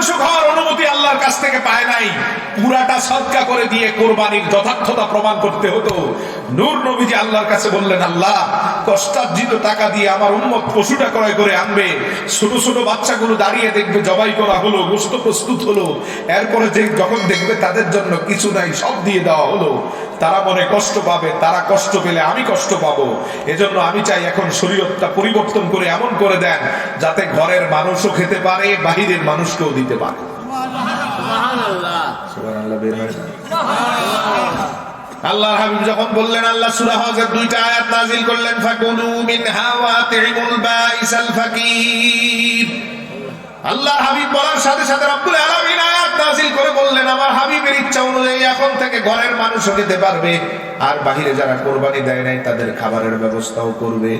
শতাংশ ঘর আল্লাহর কাছ থেকে পায় নাই। পুরাটা সদকা করে দিয়ে কোরবানির যথার্থতা প্রমাণ করতে হতো। নূর নবীজি আল্লাহর কাছে বললেন, আল্লাহ, কষ্টার্জিত টাকা দিয়ে আমার উন্মত পশুটা ক্রয় করে আনবে। ছোট ছোট বাচ্চাগুলো দাঁড়িয়ে দেখবে, জবাই করা হলো গোস্ত প্রস্তুত হলো। এরপরে যে যখন দেখবে তাদের জন্য কিছু নাই, সব দিয়ে দেওয়া হলো। তারা মনে কষ্ট পাবে, তারা কষ্ট পেলে আমি কষ্ট পাবো। এজন্য আমি চাই এখন শরীরটা পরিবর্তন করে এমন করে দেন, যাতে ঘরের মানুষও খেতে পারে, বাহিরের মানুষকেও দিতে পারে। আল্লাহর হাবিব যখন বললেন, আল্লাহ দুইটা আয়াত করলেন আল্লাহর হাবিব বলার সাথে সাথে রব্বুল আয়াত নাযিল করে বললেন, আমার হাবিবের ইচ্ছা অনুযায়ী এখন থেকে ঘরের মানুষও খেতে পারবে, আর বাহিরে যারা কোরবানি দেয় নাই, তাদের খাবারের ব্যবস্থাও করবে।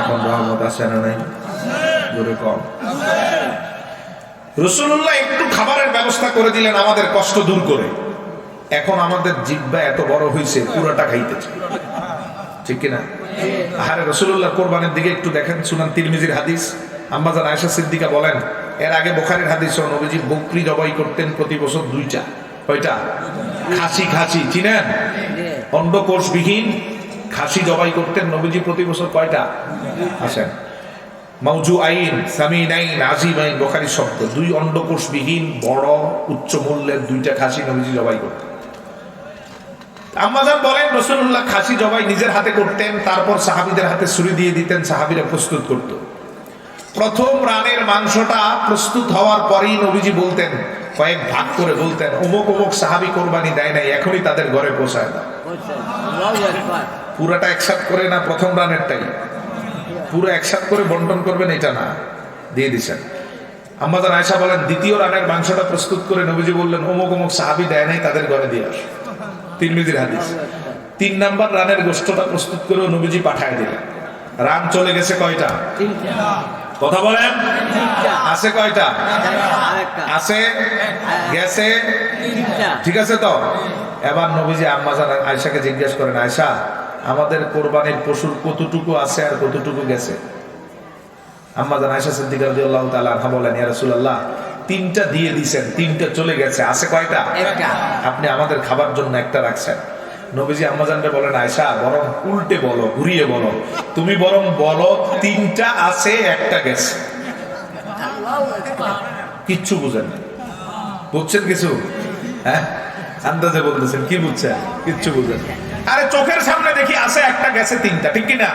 এখন রহমত আসে না নাই? কম। রসুল্লাহ একটু খাবারের ব্যবস্থা করে দিলেন আমাদের কষ্ট দূর করে। এখন আমাদের জিব্বা এত বড় হয়েছে, পুরোটা খাইতেছে ঠিক কিনা? আহারে রসুল্লাহ কোরবানের দিকে একটু দেখেন শুনান তিরমিজির হাদিস। আম্মাজান আয়েশা সিদ্দিকা বলেন, এর আগে বোখারের হাদিস নবীজি বকরি জবাই করতেন প্রতি বছর দুইটা। কয়টা? খাসি খাসি, চিনেন? অন্ডকোষবিহীন খাসি জবাই করতেন নবীজি প্রতি বছর কয়টা? আসেন। মাউজু আইন সামিন আইন আজিম আইন বোখারি শব্দ। দুই অন্ডকোষবিহীন বড় উচ্চ মূল্যের দুইটা খাসি নবীজি জবাই করতেন। আম্মাজান বলেন রসুল্লাহ খাসি জবাই নিজের হাতে করতেন তারপর সাহাবিদের হাতে ছুরি দিয়ে দিতেন সাহাবিরা প্রস্তুত করত। প্রথম রানের মাংসটা প্রস্তুত হওয়ার পরেই নবীজি বলতেন কয়েক ভাগ করে বলতেন অমুক অমুক সাহাবি কোরবানি দেয় নাই এখনই তাদের ঘরে পোষায় দাও। পুরাটা একসাথ করে না প্রথম রানেরটাই। পুরো একসাথ করে বন্টন করবেন এটা না। দিয়ে দিছেন আম্মাদান আয়সা বলেন দ্বিতীয় রানের মাংসটা প্রস্তুত করে নবীজি বললেন অমুক অমুক সাহাবি দেয় নাই তাদের ঘরে দিয়ে আস। তিরমিজির হাদিস। তিন নাম্বার রানের গোষ্ঠটা প্রস্তুত করে নবীজি পাঠায় দিলেন। রান চলে গেছে কয়টা? কথা বলেন। আছে কয়টা? আছে? গেছে? ঠিক আছে তো? এবার নবীজি আম্মাজান আয়সাকে জিজ্ঞেস করেন আয়সা আমাদের কোরবানির পশুর কতটুকু আছে আর কতটুকু গেছে? আম্মাজান আয়সা সিদ্দিকা রাদিয়াল্লাহু তাআলা আনহা বলেন ইয়া রাসূলুল্লাহ তিনটা দিয়ে তিনটা চলে গেছে আছে কয়টা? একটা। আপনি আমাদের খাবার জন্য একটা রাখছেন। নবীজি আম্মাজানকে বলেন আয়সা বরং উল্টে বলো ঘুরিয়ে বলো। তুমি বরং বলো তিনটা আছে একটা গেছে। কিচ্ছু বুঝেন বুঝছেন কিছু? হ্যাঁ? আন্দাজে বলতেছেন কি বুঝছেন? কিচ্ছু বুঝেন আরে চোখের সামনে দেখি আছে একটা গেছে তিনটা ঠিক কি না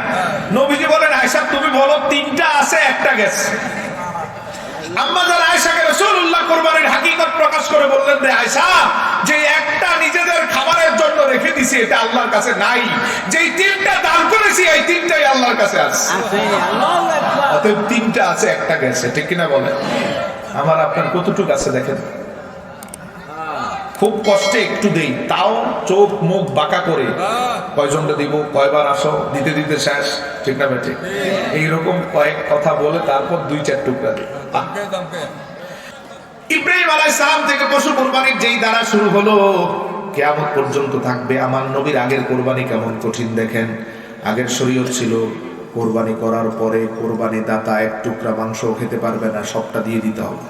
নবীজি বলেন আয়সা তুমি বলো তিনটা আছে একটা গেছে। আম্মা যারা আয়সাকে রাসূলুল্লাহ কোরবানির হাকিকত প্রকাশ করে বললেন রে আয়সা যে একটা নিজেদের খাবারের জন্য রেখে দিছি এটা আল্লাহর কাছে নাই। যেই তিনটা দান করেছি এই তিনটাই আল্লাহর কাছে আছে। অতএব তিনটা আছে একটা গেছে ঠিক কিনা বলেন? আমার আপনার কতটুকু আছে দেখেন? খুব কষ্টে একটু দেই তাও চোখ মুখ বাঁকা করে। কয়জনটা দিব? কয়বার আসো? দিতে দিতে শেষ। ঠিক না বেঠিক? এইরকম কয়েক কথা বলে তারপর দুই চার টুকরা দিই। ইব্রাহিম আলাই সালাম থেকে পশু কোরবানির যেই দ্বারা শুরু হলো কেয়ামত পর্যন্ত থাকবে। আমার নবীর আগের কোরবানি কেমন কঠিন দেখেন। আগের শরীয়ত ছিল কোরবানি করার পরে কোরবানি দাতা এক টুকরা মাংস খেতে পারবে না সবটা দিয়ে দিতে হবে।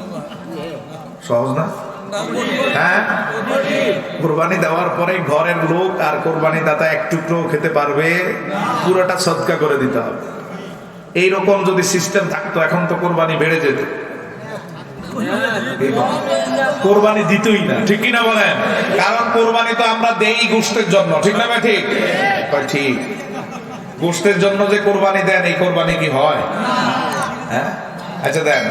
সহজ না? হ্যাঁ? কোরবানি দেওয়ার পরে ঘরের লোক আর কোরবানি দাতা এক টুকরো খেতে পারবে, পুরোটা সদকা করে দিতে হবে। এইরকম যদি সিস্টেম থাকতো, এখন তো কোরবানি বেড়ে যেত। কোরবানি দিতই না, ঠিক কিনা বলেন? কারণ কোরবানি তো আমরা দেই গোষ্ঠের জন্য, ঠিক না ভাই ঠিক? ঠিক। গোষ্ঠের জন্য যে কোরবানি দেন, এই কোরবানি কি হয়? হ্যাঁ? আচ্ছা দেন।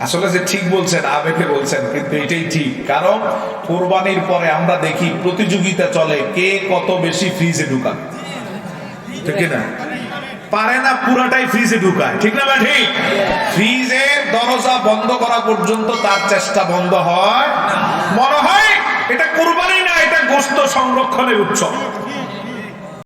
আসলে যে ঠিক বলছেন, আবেগে বলছেন, কিন্তু এটাই ঠিক। কারণ, কোরবানির পরে আমরা দেখি, প্রতিযোগিতা চলে কে কত বেশি ফ্রিজে ঢুকান ঠিক না? পারে না পুরাটাই ফ্রিজে ঢুকায়। ঠিক না ঠিক? ফ্রিজের দরজা বন্ধ করা পর্যন্ত তার চেষ্টা বন্ধ হয়। মনে হয় এটা কোরবানি না, এটা গোস্ত সংরক্ষণের উৎসব।